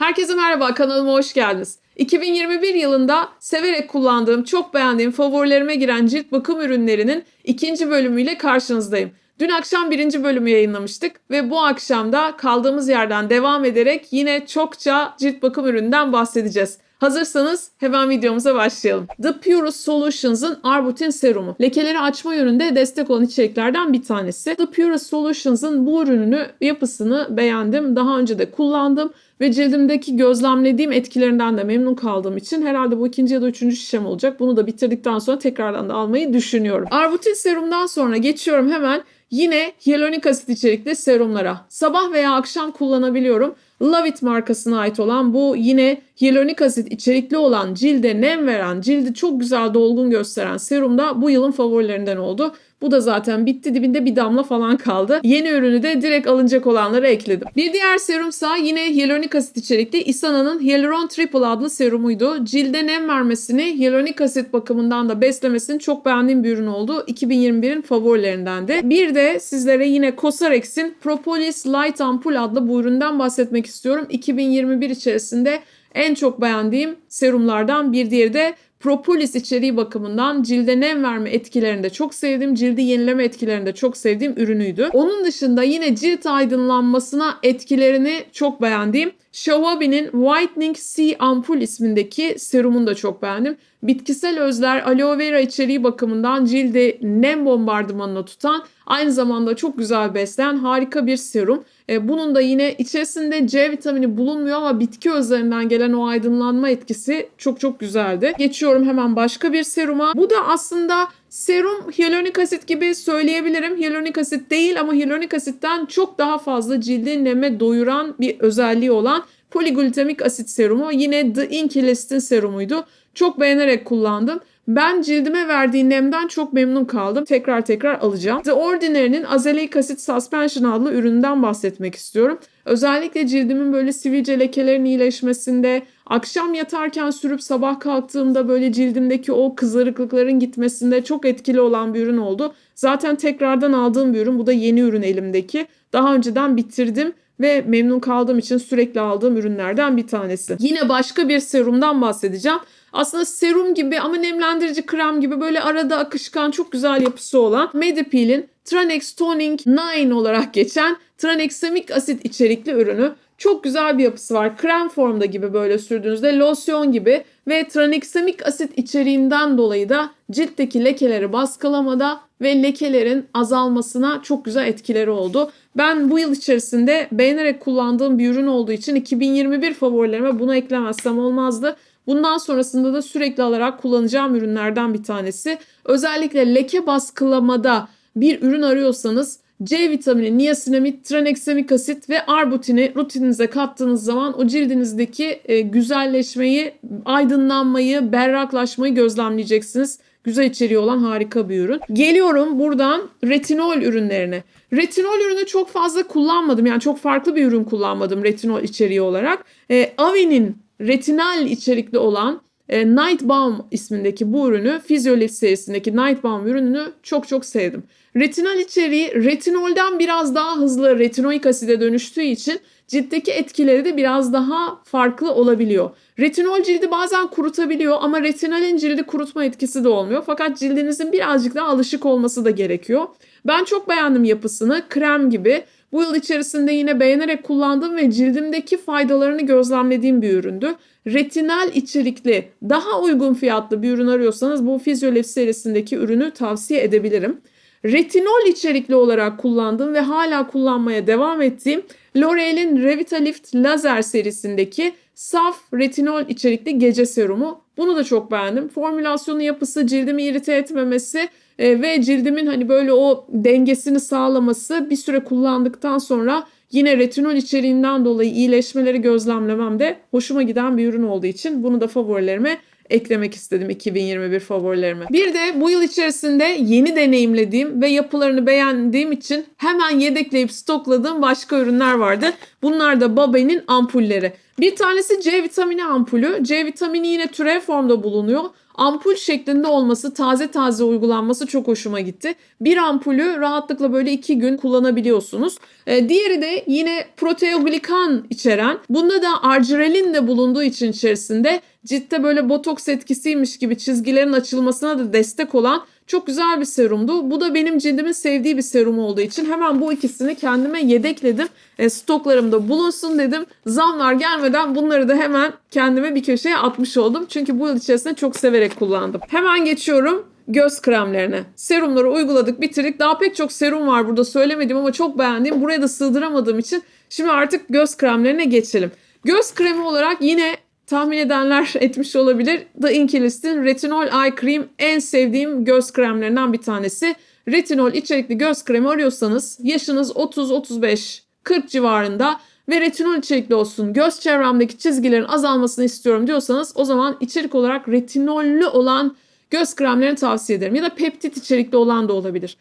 Herkese merhaba, kanalıma hoş geldiniz. 2021 yılında severek kullandığım, çok beğendiğim, favorilerime giren cilt bakım ürünlerinin ikinci bölümüyle karşınızdayım. Dün akşam birinci bölümü yayınlamıştık ve bu akşam da kaldığımız yerden devam ederek yine çokça cilt bakım ürününden bahsedeceğiz. Hazırsanız hemen videomuza başlayalım. The Purest Solutions'ın Arbutin serumu. Lekeleri açma yönünde destek olan içeriklerden bir tanesi. The Purest Solutions'ın bu ürününü, yapısını beğendim. Daha önce de kullandım ve cildimdeki gözlemlediğim etkilerinden de memnun kaldığım için herhalde bu ikinci ya da üçüncü şişem olacak. Bunu da bitirdikten sonra tekrardan da almayı düşünüyorum. Arbutin serumdan sonra geçiyorum hemen yine hyaluronik asit içerikli serumlara. Sabah veya akşam kullanabiliyorum. Love It markasına ait olan bu yine hyaluronik asit içerikli olan cilde nem veren, cildi çok güzel dolgun gösteren serum da bu yılın favorilerinden oldu. Bu da zaten bitti dibinde bir damla falan kaldı. Yeni ürünü de direkt alınacak olanlara ekledim. Bir diğer serumsa yine hyaluronik asit içerikli Isana'nın Hyaluron Triple adlı serumuydu. Cilde nem vermesini, hyaluronik asit bakımından da beslemesini çok beğendiğim bir ürün oldu. 2021'in favorilerinden de. Bir de sizlere yine Cosrx'in Propolis Light Ampul adlı bu üründen bahsetmek istiyorum. 2021 içerisinde en çok beğendiğim serumlardan bir diğeri de propolis içeriği bakımından cilde nem verme etkilerini de çok sevdiğim, cildi yenileme etkilerini de çok sevdiğim ürünüydü. Onun dışında yine cilt aydınlanmasına etkilerini çok beğendiğim Shawabi'nin Whitening C Ampul ismindeki serumunu da çok beğendim. Bitkisel özler aloe vera içeriği bakımından cildi nem bombardımanına tutan aynı zamanda çok güzel besleyen harika bir serum. E, bunun da yine içerisinde C vitamini bulunmuyor ama bitki özlerinden gelen o aydınlanma etkisi çok çok güzeldi. Geçiyorum hemen başka bir seruma. Bu da aslında serum hyaluronik asit gibi söyleyebilirim. Hyaluronik asit değil ama hyaluronik asitten çok daha fazla cildi neme doyuran bir özelliği olan poliglutamik asit serumu. Yine The Inkilist'in serumuydu. Çok beğenerek kullandım. Ben cildime verdiği nemden çok memnun kaldım. Tekrar tekrar alacağım. The Ordinary'nin Azelaic Acid Suspension adlı üründen bahsetmek istiyorum. Özellikle cildimin böyle sivilce lekelerinin iyileşmesinde, akşam yatarken sürüp sabah kalktığımda böyle cildimdeki o kızarıklıkların gitmesinde çok etkili olan bir ürün oldu. Zaten tekrardan aldığım bir ürün. Bu da yeni ürün elimdeki. Daha önceden bitirdim ve memnun kaldığım için sürekli aldığım ürünlerden bir tanesi. Yine başka bir serumdan bahsedeceğim. Aslında serum gibi ama nemlendirici krem gibi böyle arada akışkan çok güzel yapısı olan Medipil'in Tranex Toning 9 olarak geçen tranexamik asit içerikli ürünü. Çok güzel bir yapısı var. Krem formda gibi böyle sürdüğünüzde losyon gibi ve tranexamik asit içeriğinden dolayı da ciltteki lekeleri baskılamada ve lekelerin azalmasına çok güzel etkileri oldu. Ben bu yıl içerisinde beğenerek kullandığım bir ürün olduğu için 2021 favorilerime bunu eklemezsem olmazdı. Bundan sonrasında da sürekli alarak kullanacağım ürünlerden bir tanesi. Özellikle leke baskılamada bir ürün arıyorsanız C vitamini, niasinamid, tranexamik asit ve arbutini rutininize kattığınız zaman o cildinizdeki e, güzelleşmeyi, aydınlanmayı, berraklaşmayı gözlemleyeceksiniz. Güzel içeriği olan harika bir ürün. Geliyorum buradan retinol ürünlerine. Retinol ürünü çok fazla kullanmadım. Yani çok farklı bir ürün kullanmadım retinol içeriği olarak. E, Avi'nin retinal içerikli olan e, Night Balm ismindeki bu ürünü Physiolift serisindeki Night Balm ürününü çok çok sevdim. Retinal içeriği retinolden biraz daha hızlı retinoik aside dönüştüğü için ciltteki etkileri de biraz daha farklı olabiliyor. Retinol cildi bazen kurutabiliyor ama retinalin cildi kurutma etkisi de olmuyor. Fakat cildinizin birazcık daha alışık olması da gerekiyor. Ben çok beğendim yapısını. Krem gibi. Bu yıl içerisinde yine beğenerek kullandığım ve cildimdeki faydalarını gözlemlediğim bir üründü. Retinal içerikli, daha uygun fiyatlı bir ürün arıyorsanız bu Physiolift serisindeki ürünü tavsiye edebilirim. Retinol içerikli olarak kullandığım ve hala kullanmaya devam ettiğim L'Oreal'in Revitalift Lazer serisindeki saf retinol içerikli gece serumu. Bunu da çok beğendim. Formülasyonu yapısı, cildimi irite etmemesi e, ve cildimin hani böyle o dengesini sağlaması bir süre kullandıktan sonra yine retinol içeriğinden dolayı iyileşmeleri gözlemlemem de hoşuma giden bir ürün olduğu için bunu da favorilerime eklemek istedim 2021 favorilerime. Bir de bu yıl içerisinde yeni deneyimlediğim ve yapılarını beğendiğim için hemen yedekleyip stokladığım başka ürünler vardı. Bunlar da Babe'nin ampulleri. Bir tanesi C vitamini ampulü. C vitamini yine türev formda bulunuyor. Ampul şeklinde olması, taze taze uygulanması çok hoşuma gitti. Bir ampulü rahatlıkla böyle iki gün kullanabiliyorsunuz. Ee, diğeri de yine proteoglikan içeren. Bunda da arginelin de bulunduğu için içerisinde ciltte böyle botoks etkisiymiş gibi çizgilerin açılmasına da destek olan çok güzel bir serumdu. Bu da benim cildimin sevdiği bir serum olduğu için hemen bu ikisini kendime yedekledim. E, stoklarımda bulunsun dedim. Zamlar gelmeden bunları da hemen kendime bir köşeye atmış oldum. Çünkü bu yıl içerisinde çok severek kullandım. Hemen geçiyorum göz kremlerine. Serumları uyguladık, bitirdik. Daha pek çok serum var burada söylemedim ama çok beğendiğim. Buraya da sığdıramadığım için şimdi artık göz kremlerine geçelim. Göz kremi olarak yine tahmin edenler etmiş olabilir. The Inkilist'in Retinol Eye Cream en sevdiğim göz kremlerinden bir tanesi. Retinol içerikli göz kremi arıyorsanız yaşınız 30-35 40 civarında ve retinol içerikli olsun, göz çevremdeki çizgilerin azalmasını istiyorum diyorsanız o zaman içerik olarak retinollü olan göz kremlerini tavsiye ederim. Ya da peptit içerikli olan da olabilir.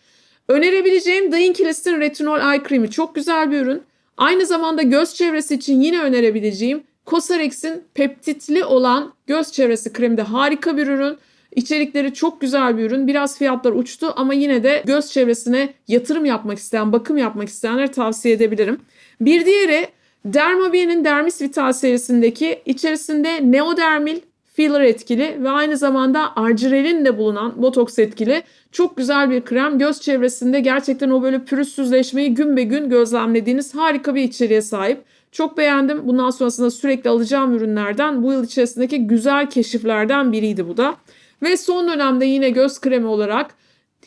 Önerebileceğim The Inkilist'in Retinol Eye Cream'i çok güzel bir ürün. Aynı zamanda göz çevresi için yine önerebileceğim Cosrx'in peptitli olan göz çevresi kremi de harika bir ürün. İçerikleri çok güzel bir ürün. Biraz fiyatlar uçtu ama yine de göz çevresine yatırım yapmak isteyen, bakım yapmak isteyenler tavsiye edebilirim. Bir diğeri Dermabier'in Dermis Vital serisindeki içerisinde neodermil filler etkili ve aynı zamanda arginelin de bulunan botoks etkili çok güzel bir krem. Göz çevresinde gerçekten o böyle pürüzsüzleşmeyi gün be gün gözlemlediğiniz harika bir içeriğe sahip. Çok beğendim. Bundan sonrasında sürekli alacağım ürünlerden bu yıl içerisindeki güzel keşiflerden biriydi bu da. Ve son dönemde yine göz kremi olarak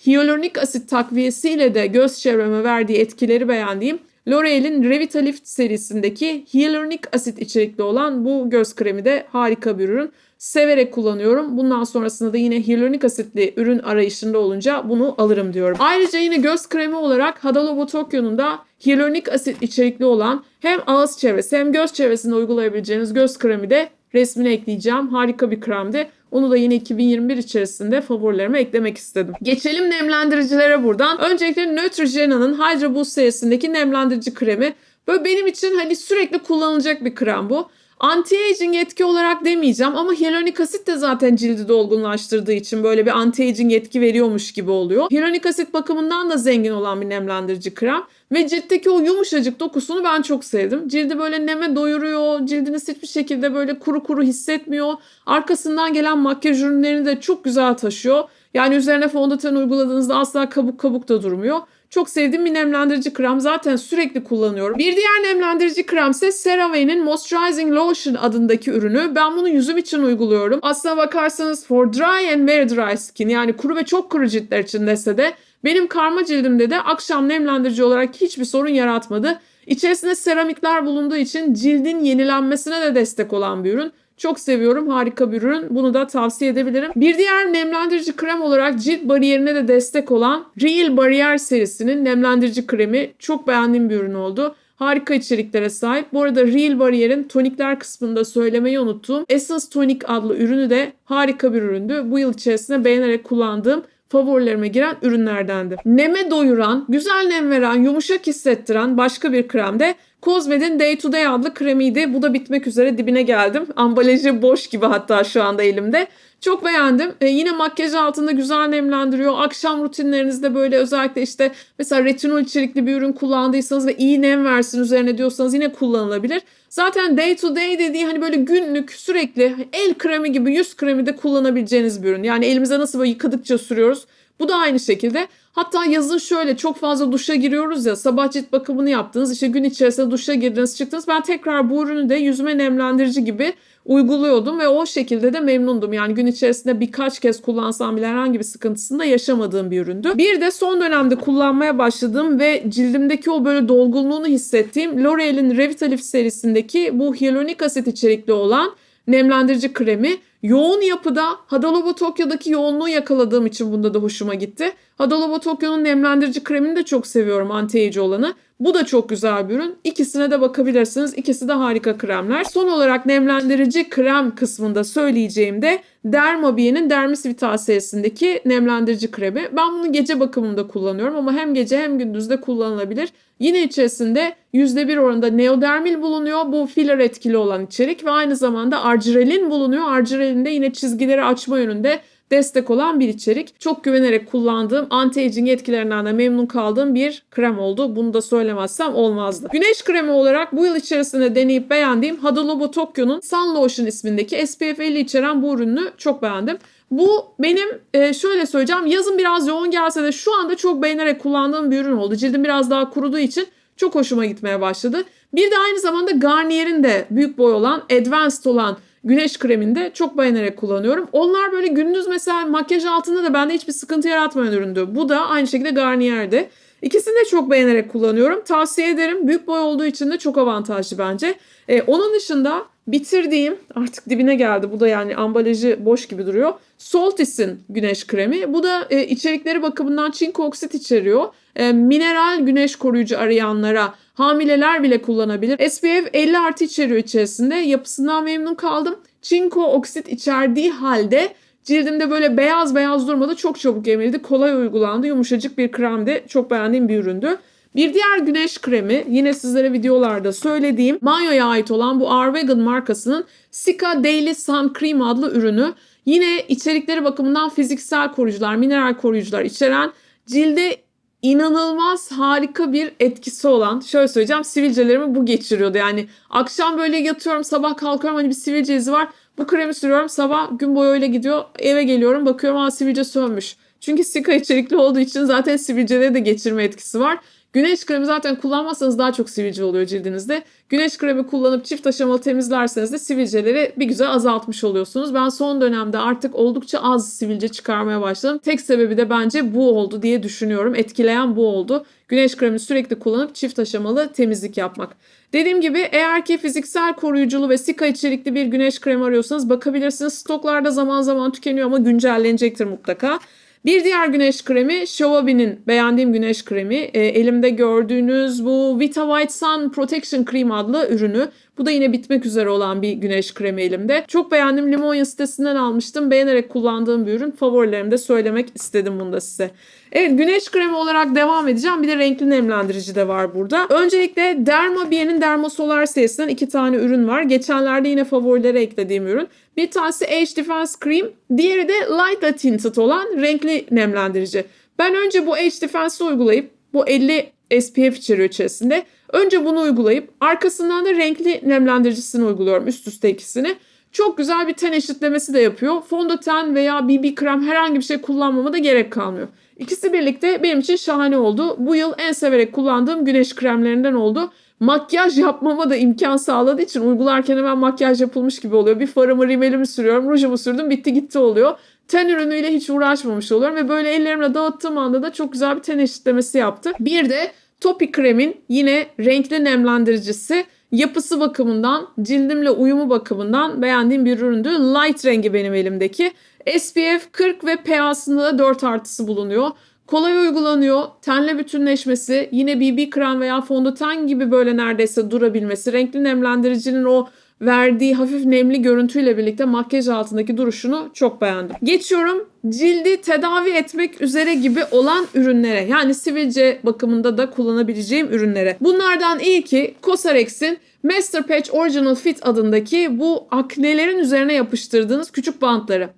hyaluronik asit takviyesiyle de göz çevreme verdiği etkileri beğendiğim L'Oreal'in Revitalift serisindeki hyaluronik asit içerikli olan bu göz kremi de harika bir ürün. Severek kullanıyorum. Bundan sonrasında da yine hyaluronik asitli ürün arayışında olunca bunu alırım diyorum. Ayrıca yine göz kremi olarak Hadalobo Tokyo'nun da hyaluronik asit içerikli olan hem ağız çevresi hem göz çevresinde uygulayabileceğiniz göz kremi de resmine ekleyeceğim. Harika bir kremdi. Onu da yine 2021 içerisinde favorilerime eklemek istedim. Geçelim nemlendiricilere buradan. Öncelikle Neutrogena'nın Hydra Boost serisindeki nemlendirici kremi. Böyle benim için hani sürekli kullanılacak bir krem bu. Anti-aging etki olarak demeyeceğim ama hyaluronik asit de zaten cildi dolgunlaştırdığı için böyle bir anti-aging etki veriyormuş gibi oluyor. Hyaluronik asit bakımından da zengin olan bir nemlendirici krem ve ciltteki o yumuşacık dokusunu ben çok sevdim. Cildi böyle neme doyuruyor, cildiniz hiçbir şekilde böyle kuru kuru hissetmiyor. Arkasından gelen makyaj ürünlerini de çok güzel taşıyor. Yani üzerine fondöten uyguladığınızda asla kabuk kabuk da durmuyor. Çok sevdiğim bir nemlendirici krem. Zaten sürekli kullanıyorum. Bir diğer nemlendirici krem ise CeraVe'nin Moisturizing Lotion adındaki ürünü. Ben bunu yüzüm için uyguluyorum. Aslına bakarsanız for dry and very dry skin yani kuru ve çok kuru ciltler için dese de benim karma cildimde de akşam nemlendirici olarak hiçbir sorun yaratmadı. İçerisinde seramikler bulunduğu için cildin yenilenmesine de destek olan bir ürün. Çok seviyorum. Harika bir ürün. Bunu da tavsiye edebilirim. Bir diğer nemlendirici krem olarak cilt bariyerine de destek olan Real Barrier serisinin nemlendirici kremi çok beğendiğim bir ürün oldu. Harika içeriklere sahip. Bu arada Real Barrier'in tonikler kısmında söylemeyi unuttuğum Essence Tonic adlı ürünü de harika bir üründü. Bu yıl içerisinde beğenerek kullandığım favorilerime giren ürünlerdendi. Neme doyuran, güzel nem veren, yumuşak hissettiren başka bir krem de Cosmed'in Day to Day adlı kremiydi. Bu da bitmek üzere dibine geldim. Ambalajı boş gibi hatta şu anda elimde. Çok beğendim. Ee, yine makyaj altında güzel nemlendiriyor. Akşam rutinlerinizde böyle özellikle işte mesela retinol içerikli bir ürün kullandıysanız ve iyi nem versin üzerine diyorsanız yine kullanılabilir. Zaten day to day dediği hani böyle günlük sürekli el kremi gibi yüz kremi de kullanabileceğiniz bir ürün. Yani elimize nasıl böyle yıkadıkça sürüyoruz. Bu da aynı şekilde. Hatta yazın şöyle çok fazla duşa giriyoruz ya sabah cilt bakımını yaptınız işte gün içerisinde duşa girdiniz çıktınız. Ben tekrar bu ürünü de yüzüme nemlendirici gibi uyguluyordum ve o şekilde de memnundum. Yani gün içerisinde birkaç kez kullansam bile herhangi bir sıkıntısını da yaşamadığım bir üründü. Bir de son dönemde kullanmaya başladığım ve cildimdeki o böyle dolgunluğunu hissettiğim L'Oreal'in Revitalift serisindeki bu hyaluronik asit içerikli olan nemlendirici kremi. Yoğun yapıda Hadalobo Tokyo'daki yoğunluğu yakaladığım için bunda da hoşuma gitti. Hadalobo Tokyo'nun nemlendirici kremini de çok seviyorum anti-age olanı. Bu da çok güzel bir ürün. İkisine de bakabilirsiniz. İkisi de harika kremler. Son olarak nemlendirici krem kısmında söyleyeceğim de Dermabier'in Dermis Vital serisindeki nemlendirici kremi. Ben bunu gece bakımında kullanıyorum ama hem gece hem gündüzde kullanılabilir. Yine içerisinde %1 oranında neodermil bulunuyor. Bu filler etkili olan içerik ve aynı zamanda arginelin bulunuyor. Arginelin de yine çizgileri açma yönünde destek olan bir içerik. Çok güvenerek kullandığım, anti-aging etkilerinden de memnun kaldığım bir krem oldu. Bunu da söylemezsem olmazdı. Güneş kremi olarak bu yıl içerisinde deneyip beğendiğim Hada Lobo Tokyo'nun Sun Lotion ismindeki SPF 50 içeren bu ürünü çok beğendim. Bu benim e, şöyle söyleyeceğim yazın biraz yoğun gelse de şu anda çok beğenerek kullandığım bir ürün oldu. Cildim biraz daha kuruduğu için çok hoşuma gitmeye başladı. Bir de aynı zamanda Garnier'in de büyük boy olan, advanced olan güneş kremini de çok beğenerek kullanıyorum. Onlar böyle gündüz mesela makyaj altında da bende hiçbir sıkıntı yaratmayan üründü. Bu da aynı şekilde Garnier'de. İkisini de çok beğenerek kullanıyorum. Tavsiye ederim. Büyük boy olduğu için de çok avantajlı bence. Ee, onun dışında bitirdiğim artık dibine geldi. Bu da yani ambalajı boş gibi duruyor. Soltis'in güneş kremi. Bu da e, içerikleri bakımından çinko oksit içeriyor. E, mineral güneş koruyucu arayanlara hamileler bile kullanabilir. SPF 50 artı içeriyor içerisinde. Yapısından memnun kaldım. Çinko oksit içerdiği halde cildimde böyle beyaz beyaz durmadı. Çok çabuk emildi. Kolay uygulandı. Yumuşacık bir kremdi. Çok beğendiğim bir üründü. Bir diğer güneş kremi yine sizlere videolarda söylediğim Mayo'ya ait olan bu Arvegan markasının Sika Daily Sun Cream adlı ürünü. Yine içerikleri bakımından fiziksel koruyucular, mineral koruyucular içeren cilde inanılmaz harika bir etkisi olan şöyle söyleyeceğim sivilcelerimi bu geçiriyordu. Yani akşam böyle yatıyorum sabah kalkıyorum hani bir sivilce izi var. Bu kremi sürüyorum sabah gün boyu öyle gidiyor eve geliyorum bakıyorum aa sivilce sönmüş. Çünkü sika içerikli olduğu için zaten sivilcelere de geçirme etkisi var. Güneş kremi zaten kullanmazsanız daha çok sivilce oluyor cildinizde. Güneş kremi kullanıp çift aşamalı temizlerseniz de sivilceleri bir güzel azaltmış oluyorsunuz. Ben son dönemde artık oldukça az sivilce çıkarmaya başladım. Tek sebebi de bence bu oldu diye düşünüyorum. Etkileyen bu oldu. Güneş kremini sürekli kullanıp çift aşamalı temizlik yapmak. Dediğim gibi eğer ki fiziksel koruyuculu ve sika içerikli bir güneş kremi arıyorsanız bakabilirsiniz. Stoklarda zaman zaman tükeniyor ama güncellenecektir mutlaka. Bir diğer güneş kremi Showabi'nin beğendiğim güneş kremi. E, elimde gördüğünüz bu Vita White Sun Protection Cream adlı ürünü. Bu da yine bitmek üzere olan bir güneş kremi elimde. Çok beğendim. Limonya sitesinden almıştım. Beğenerek kullandığım bir ürün. Favorilerimde söylemek istedim bunu da size. Evet güneş kremi olarak devam edeceğim. Bir de renkli nemlendirici de var burada. Öncelikle Dermabier'in Dermosolar serisinden iki tane ürün var. Geçenlerde yine favorilere eklediğim ürün. Bir tanesi Age Defense Cream. Diğeri de Light Tinted olan renkli nemlendirici. Ben önce bu Age Defense'ı uygulayıp bu 50 SPF içeriyor içerisinde. Önce bunu uygulayıp arkasından da renkli nemlendiricisini uyguluyorum üst üste ikisini. Çok güzel bir ten eşitlemesi de yapıyor. Fondöten veya BB krem herhangi bir şey kullanmama da gerek kalmıyor. İkisi birlikte benim için şahane oldu. Bu yıl en severek kullandığım güneş kremlerinden oldu. Makyaj yapmama da imkan sağladığı için uygularken hemen makyaj yapılmış gibi oluyor. Bir farımı, rimelimi sürüyorum, rujumu sürdüm, bitti gitti oluyor. Ten ürünüyle hiç uğraşmamış oluyorum ve böyle ellerimle dağıttığım anda da çok güzel bir ten eşitlemesi yaptı. Bir de Topi kremin yine renkli nemlendiricisi yapısı bakımından, cildimle uyumu bakımından beğendiğim bir üründü. Light rengi benim elimdeki. SPF 40 ve pH'sında da 4 artısı bulunuyor. Kolay uygulanıyor. Tenle bütünleşmesi, yine BB krem veya fondöten gibi böyle neredeyse durabilmesi, renkli nemlendiricinin o verdiği hafif nemli görüntüyle birlikte makyaj altındaki duruşunu çok beğendim. Geçiyorum cildi tedavi etmek üzere gibi olan ürünlere yani sivilce bakımında da kullanabileceğim ürünlere. Bunlardan ilki Cosrx'in Master Patch Original Fit adındaki bu aknelerin üzerine yapıştırdığınız küçük bantları.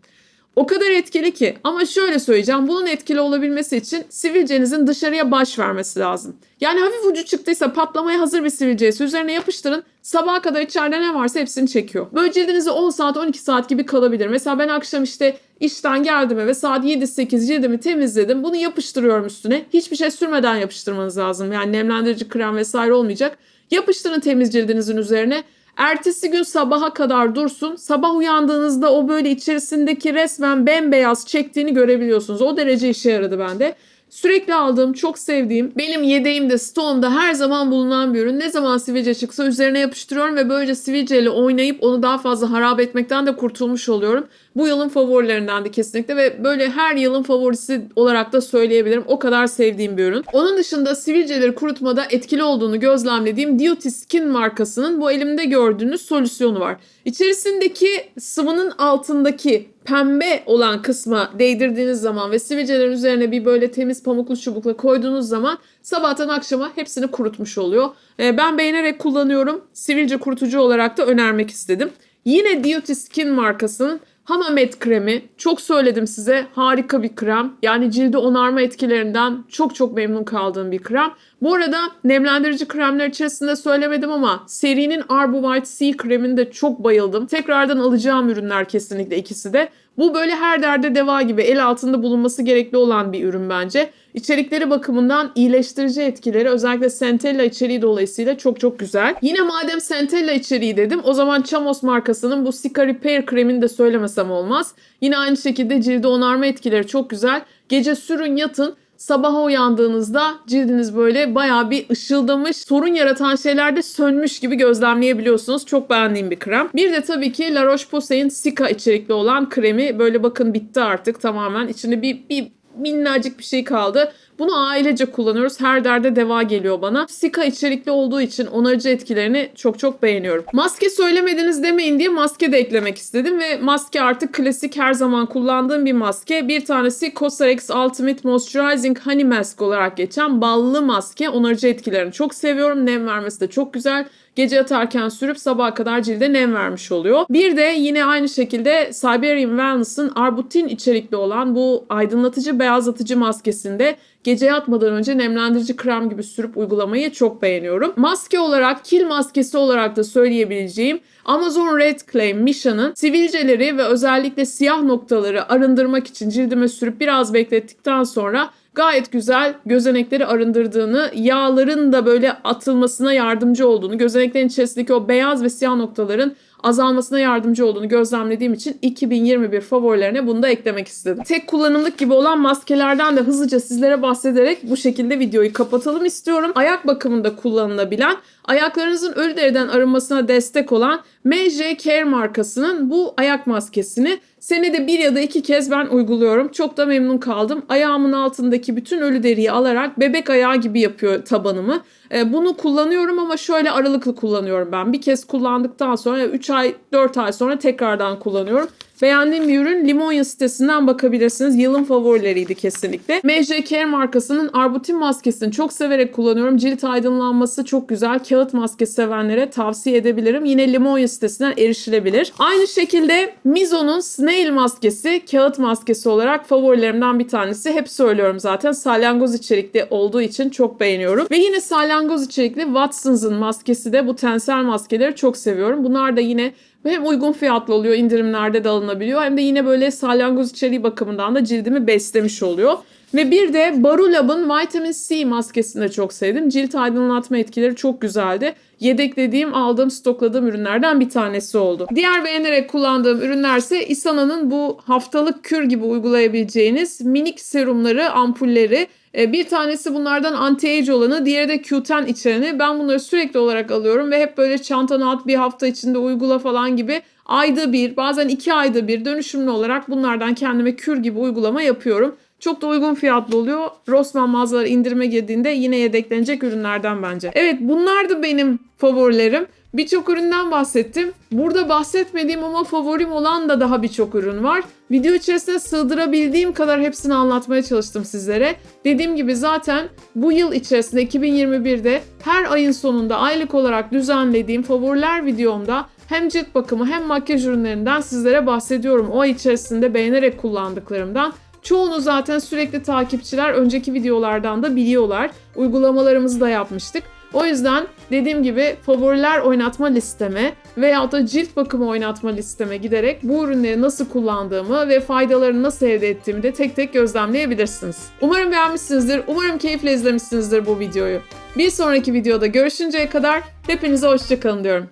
O kadar etkili ki ama şöyle söyleyeceğim bunun etkili olabilmesi için sivilcenizin dışarıya baş vermesi lazım. Yani hafif ucu çıktıysa patlamaya hazır bir sivilceyse üzerine yapıştırın sabaha kadar içeride ne varsa hepsini çekiyor. Böyle cildinizi 10 saat 12 saat gibi kalabilir. Mesela ben akşam işte işten geldim eve saat 7-8 cildimi temizledim bunu yapıştırıyorum üstüne. Hiçbir şey sürmeden yapıştırmanız lazım yani nemlendirici krem vesaire olmayacak. Yapıştırın temiz cildinizin üzerine. Ertesi gün sabaha kadar dursun. Sabah uyandığınızda o böyle içerisindeki resmen bembeyaz çektiğini görebiliyorsunuz. O derece işe yaradı bende. Sürekli aldığım, çok sevdiğim, benim yedeğimde, stoğumda her zaman bulunan bir ürün. Ne zaman sivilce çıksa üzerine yapıştırıyorum ve böylece sivilceyle oynayıp onu daha fazla harap etmekten de kurtulmuş oluyorum. Bu yılın favorilerinden de kesinlikle ve böyle her yılın favorisi olarak da söyleyebilirim. O kadar sevdiğim bir ürün. Onun dışında sivilceleri kurutmada etkili olduğunu gözlemlediğim Duty Skin markasının bu elimde gördüğünüz solüsyonu var. İçerisindeki sıvının altındaki pembe olan kısma değdirdiğiniz zaman ve sivilcelerin üzerine bir böyle temiz pamuklu çubukla koyduğunuz zaman sabahtan akşama hepsini kurutmuş oluyor. Ben beğenerek kullanıyorum. Sivilce kurutucu olarak da önermek istedim. Yine Duty Skin markasının Hamamet kremi. Çok söyledim size. Harika bir krem. Yani cildi onarma etkilerinden çok çok memnun kaldığım bir krem. Bu arada nemlendirici kremler içerisinde söylemedim ama serinin Arbu White C kremini de çok bayıldım. Tekrardan alacağım ürünler kesinlikle ikisi de. Bu böyle her derde deva gibi el altında bulunması gerekli olan bir ürün bence. İçerikleri bakımından iyileştirici etkileri özellikle Centella içeriği dolayısıyla çok çok güzel. Yine madem Centella içeriği dedim o zaman Chamos markasının bu Sika Repair kremini de söylemesem olmaz. Yine aynı şekilde cilde onarma etkileri çok güzel. Gece sürün yatın Sabaha uyandığınızda cildiniz böyle bayağı bir ışıldamış, sorun yaratan şeyler de sönmüş gibi gözlemleyebiliyorsunuz. Çok beğendiğim bir krem. Bir de tabii ki La Roche-Posay'in Sika içerikli olan kremi. Böyle bakın bitti artık tamamen. İçinde bir, bir minnacık bir şey kaldı. Bunu ailece kullanıyoruz. Her derde deva geliyor bana. Sika içerikli olduğu için onarıcı etkilerini çok çok beğeniyorum. Maske söylemediniz demeyin diye maske de eklemek istedim ve maske artık klasik her zaman kullandığım bir maske. Bir tanesi Cosrx Ultimate Moisturizing Honey Mask olarak geçen ballı maske. Onarıcı etkilerini çok seviyorum. Nem vermesi de çok güzel. Gece yatarken sürüp sabaha kadar cilde nem vermiş oluyor. Bir de yine aynı şekilde Siberian Wellness'ın arbutin içerikli olan bu aydınlatıcı beyazlatıcı maskesinde gece yatmadan önce nemlendirici krem gibi sürüp uygulamayı çok beğeniyorum. Maske olarak, kil maskesi olarak da söyleyebileceğim Amazon Red Clay Misha'nın sivilceleri ve özellikle siyah noktaları arındırmak için cildime sürüp biraz beklettikten sonra gayet güzel gözenekleri arındırdığını, yağların da böyle atılmasına yardımcı olduğunu, gözeneklerin içerisindeki o beyaz ve siyah noktaların azalmasına yardımcı olduğunu gözlemlediğim için 2021 favorilerine bunu da eklemek istedim. Tek kullanımlık gibi olan maskelerden de hızlıca sizlere bahsederek bu şekilde videoyu kapatalım istiyorum. Ayak bakımında kullanılabilen, ayaklarınızın ölü deriden arınmasına destek olan MJ Care markasının bu ayak maskesini senede bir ya da iki kez ben uyguluyorum. Çok da memnun kaldım. Ayağımın altındaki bütün ölü deriyi alarak bebek ayağı gibi yapıyor tabanımı. E, bunu kullanıyorum ama şöyle aralıklı kullanıyorum ben. Bir kez kullandıktan sonra 3 ay 4 ay sonra tekrardan kullanıyorum. Beğendiğim bir ürün Limonya sitesinden bakabilirsiniz. Yılın favorileriydi kesinlikle. MJ Care markasının Arbutin maskesini çok severek kullanıyorum. Cilt aydınlanması çok güzel. Kağıt maske sevenlere tavsiye edebilirim. Yine Limonya sitesinden erişilebilir. Aynı şekilde Mizo'nun Snail maskesi kağıt maskesi olarak favorilerimden bir tanesi. Hep söylüyorum zaten. Salyangoz içerikli olduğu için çok beğeniyorum. Ve yine salyangoz içerikli Watsons'ın maskesi de bu tensel maskeleri çok seviyorum. Bunlar da yine hem uygun fiyatlı oluyor, indirimlerde de alınabiliyor. Hem de yine böyle salyangoz içeriği bakımından da cildimi beslemiş oluyor. Ve bir de Barulab'ın Vitamin C maskesini de çok sevdim. Cilt aydınlatma etkileri çok güzeldi. Yedeklediğim, aldığım, stokladığım ürünlerden bir tanesi oldu. Diğer beğenerek kullandığım ürünler ise Isana'nın bu haftalık kür gibi uygulayabileceğiniz minik serumları, ampulleri. E, Bir tanesi bunlardan anti-age olanı, diğeri de Q10 içereni. Ben bunları sürekli olarak alıyorum ve hep böyle çantana at bir hafta içinde uygula falan gibi ayda bir, bazen iki ayda bir dönüşümlü olarak bunlardan kendime kür gibi uygulama yapıyorum. Çok da uygun fiyatlı oluyor. Rossmann mağazaları indirime girdiğinde yine yedeklenecek ürünlerden bence. Evet bunlar da benim favorilerim. Birçok üründen bahsettim. Burada bahsetmediğim ama favorim olan da daha birçok ürün var. Video içerisinde sığdırabildiğim kadar hepsini anlatmaya çalıştım sizlere. Dediğim gibi zaten bu yıl içerisinde 2021'de her ayın sonunda aylık olarak düzenlediğim favoriler videomda hem cilt bakımı hem makyaj ürünlerinden sizlere bahsediyorum. O ay içerisinde beğenerek kullandıklarımdan. Çoğunu zaten sürekli takipçiler önceki videolardan da biliyorlar. Uygulamalarımızı da yapmıştık. O yüzden dediğim gibi favoriler oynatma listeme veyahut da cilt bakımı oynatma listeme giderek bu ürünleri nasıl kullandığımı ve faydalarını nasıl elde ettiğimi de tek tek gözlemleyebilirsiniz. Umarım beğenmişsinizdir, umarım keyifle izlemişsinizdir bu videoyu. Bir sonraki videoda görüşünceye kadar hepinize hoşçakalın diyorum.